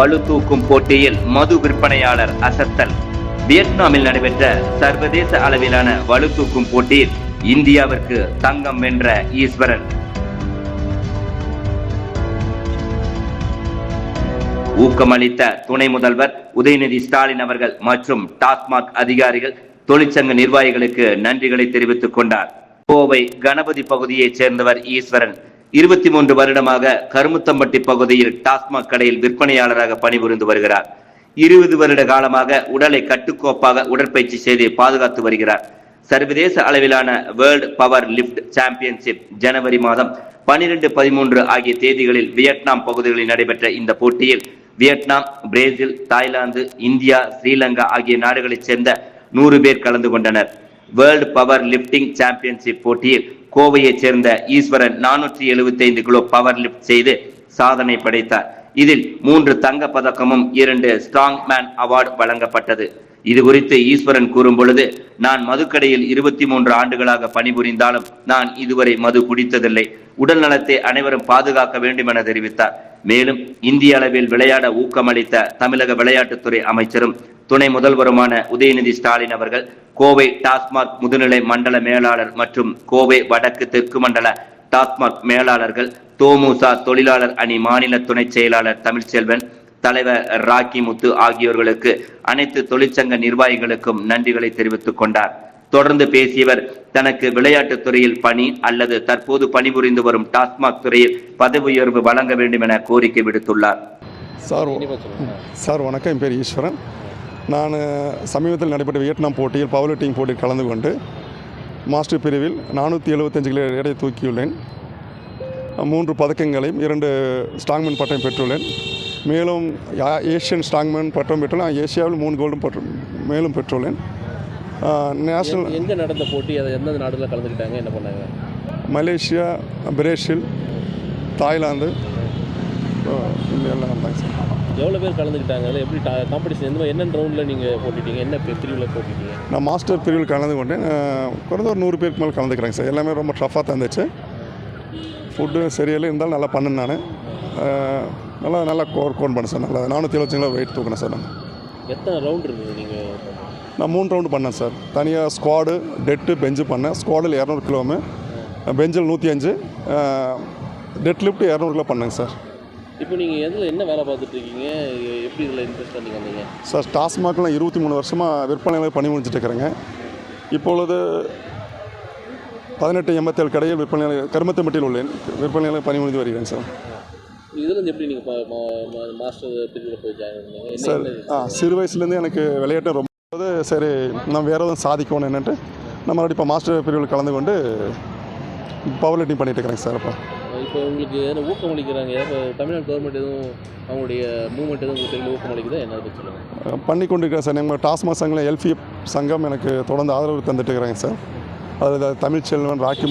வலு தூக்கும் போட்டியில் மது விற்பனையாளர் அசத்தல். வியட்நாமில் நடைபெற்ற சர்வதேச அளவிலான வலு தூக்கும் போட்டியில் இந்தியாவிற்கு தங்கம் வென்ற ஈஸ்வரன். ஊக்கமளித்த துணை முதல்வர் உதயநிதி ஸ்டாலின் அவர்கள் மற்றும் டாஸ்மாக் அதிகாரிகள் தொழிற்சங்க நிர்வாகிகளுக்கு நன்றிகளை தெரிவித்துக் கொண்டார். கோவை கணபதி பகுதியைச் சேர்ந்தவர் ஈஸ்வரன். இருபத்தி மூன்று வருடமாக கருமுத்தம்பட்டி பகுதியில் டாஸ்மாக் கடையில் விற்பனையாளராக பணிபுரிந்து வருகிறார். இருபது வருட காலமாக உடலை கட்டுக்கோப்பாக உடற்பயிற்சி செய்து பாதுகாத்து வருகிறார். சர்வதேச அளவிலான வேர்ல்ட் பவர் லிஃப்ட் சாம்பியன்ஷிப் ஜனவரி மாதம் பனிரெண்டு பதிமூன்று ஆகிய தேதிகளில் வியட்நாம் பகுதிகளில் நடைபெற்ற இந்த போட்டியில் Vietnam Brazil Thailand India Sri Lanka ஆகிய நாடுகளைச் சேர்ந்த நூறு பேர் கலந்து கொண்டனர். வேர்ல்ட் பவர் லிப்டிங் சாம்பியன்ஷிப் போட்டியில் கோவையைச் சேர்ந்த ஈஸ்வரன் நானூற்றி எழுபத்தி ஐந்து கிலோ பவர் லிப்ட் செய்து சாதனை படைத்தார். இதில் மூன்று தங்க பதக்கமும் இரண்டு ஸ்ட்ராங் மேன் அவார்டு வழங்கப்பட்டது. இது குறித்து ஈஸ்வரன் கூறும் பொழுது நான் மதுக்கடையில் இருபத்தி மூன்று ஆண்டுகளாக பணிபுரிந்தாலும் நான் இதுவரை மது குடித்ததில்லை. உடல் நலத்தை அனைவரும் பாதுகாக்க வேண்டும் என தெரிவித்தார். மேலும் இந்திய அளவில் விளையாட ஊக்கமளித்த தமிழக விளையாட்டுத்துறை அமைச்சரும் துணை முதல்வருமான உதயநிதி ஸ்டாலின் அவர்கள் கோவை டாஸ்மாக் முதுநிலை மண்டல மேலாளர் மற்றும் கோவை வடக்கு தெற்கு மண்டல டாஸ்மாக் மேலாளர்கள் தோமுசா தொழிலாளர் அணி மாநில துணை செயலாளர் தமிழ்ச்செல்வன் தலைவர் ராக்கி முத்து ஆகியோர்களுக்கு அனைத்து தொழிற்சங்க நிர்வாகிகளுக்கும் நன்றிகளை தெரிவித்துக் கொண்டார். தொடர்ந்து பேசியவர் தனக்கு விளையாட்டுத் துறையில் பணி அல்லது தற்போது பணிபுரிந்து வரும் டாஸ்மாக் துறையில் பதவி உயர்வு வழங்க வேண்டும் என கோரிக்கை விடுத்துள்ளார். சார் சார் வணக்கம். என் பேர் ஈஸ்வரன். நான் சமீபத்தில் நடைபெற்ற வியட்நாம் போட்டியில் பவர் லிஃப்டிங் போட்டியில் கலந்து கொண்டு மாஸ்டர் பிரிவில் நானூற்றி எழுபத்தஞ்சு கிலோ எடை தூக்கியுள்ளேன். மூன்று பதக்கங்களையும் இரண்டு ஸ்ட்ராங்மேன் பட்டம் பெற்றுள்ளேன். மேலும் ஏஷியன் ஸ்ட்ராங்மேன் பட்டம் பெற்றுள்ளேன் ஏசியாவில் மூணு கோல்டும் பட்டம் மேலும் பெற்றுள்ளேன். நேஷ்னல் எங்க- நடந்த போட்டி? அதை எந்தெந்த நாடுல கலந்துக்கிட்டாங்க? என்ன பண்ணாங்க? மலேசியா பிரேசில் தாய்லாந்து இந்த எல்லாம் வந்தாங்க சார் எவ்வளோ பேர் கலந்துக்கிட்டாங்க? அதில் எப்படி காம்படிஷன் எந்த என்னென்ன ரவுண்டில் நீங்கள் போட்டிட்டீங்க? என்ன பிரிவுல போட்டிட்டீங்க? நான் மாஸ்டர் பிரிவில் கலந்து கொண்டேன். குறைந்த ஒரு நூறு பேருக்கு மேலே கலந்துக்கிறாங்க சார். எல்லாமே ரொம்ப டஃப்பாக தந்துச்சு. ஃபுட்டு சரியில்லை. இருந்தாலும் நல்லா பண்ணேன் நான். நல்லா நல்லா கோர் கோன் பண்ணேன் சார். நல்லா நானூற்றி எழுபத்தஞ்சு கிலோ வெயிட் தூக்கினேன் சார் நான். எத்தனை ரவுண்ட் இருந்தது நீங்கள் நான் மூணு ரவுண்டு பண்ணேன் சார். தனியாக ஸ்குவாடு டெட்டு பெஞ்சு பண்ணேன். ஸ்குவாடில் இரநூறு கிலோமு பெஞ்சில் நூற்றி அஞ்சு டெட் லிஃப்ட் இரநூறு கிலோ பண்ணேங்க சார். இப்போ நீங்கள் எதில் என்ன வேலை பார்த்துட்டு இருக்கீங்க? எ- எப்படி இதில் இன்ட்ரெஸ்ட் பண்ணி வந்தீங்க சார் டாஸ்மாக்லாம் இருபத்தி மூணு வருஷமாக விற்பனையில் பணி முடிஞ்சிட்டு இருக்கிறேங்க இப்பொழுது பதினெட்டு எண்பத்தேழு கடையில் விற்பனை கருமத்தம்பட்டியில் உள்ளேன். விற்பனையில் பணி முடிந்து வருகிறேன் சார். இதுலேருந்து எப்படி நீங்கள் மாஸ்டர் பிரிவில் போய் ஜாயின் பண்ணீங்க? என்ன சார் ஆ சிறு வயசுலேருந்து எனக்கு விளையாட்டு ரொம்ப சரி நான் வேறு எதுவும் சாதிக்கணும் என்னன்ட்டு மறுபடியும் இப்போ மாஸ்டர் பிரிவில் கலந்து கொண்டு பவர் லிட்டிங் பண்ணிட்டு இருக்கிறேங்க சார் இப்போ. இப்போ உங்களுக்கு எதனா ஊக்கம் அளிக்கிறாங்க? இப்போ தமிழ்நாடு கவர்மெண்ட் எதுவும் அவங்களுடைய மூவ்மெண்ட் எதுவும் உங்களுக்கு தெரியல ஊக்கம் அளிக்குதா? என்ன பற்றி சொல்லுங்கள் பண்ணி கொண்டிருக்கிறேன் சார் நம்ம டாஸ்மாக் சங்கில் எல்ஃபிஎஃப் சங்கம் எனக்கு தொடர்ந்து ஆதரவு தந்துட்டு இருக்கிறாங்க சார். அதில் தமிழ்ச்செல்வன் ராக்கி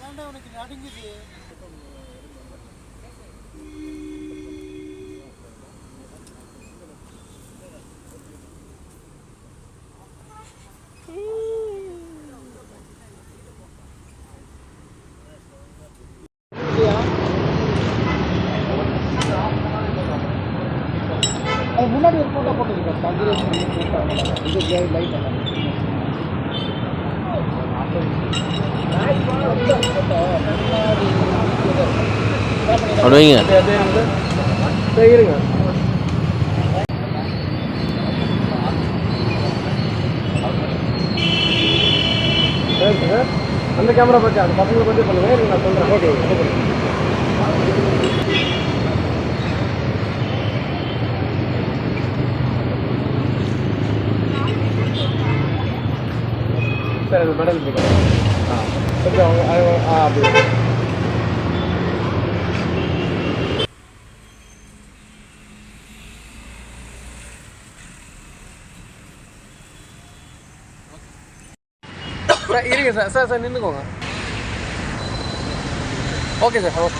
முத்து உனக்கு நடுங்குது முன்னாடி ஒரு ஃபோட்டோ போட்டுருக்கேன். கதிரேஷ் இது லைட் எல்லாம் வைங்க. அந்த கேமரா பற்றி அந்த பசங்களை பற்றி சொல்லுங்கள் நான் சொல்கிறேன் ஓகே ஓகே. சார் மெடல் ஆ. கொஞ்சம் ஆ அப்படி. இருங்க சார் சார் சார் நின்றுக்கோங்க ஓகே சார் ஓகே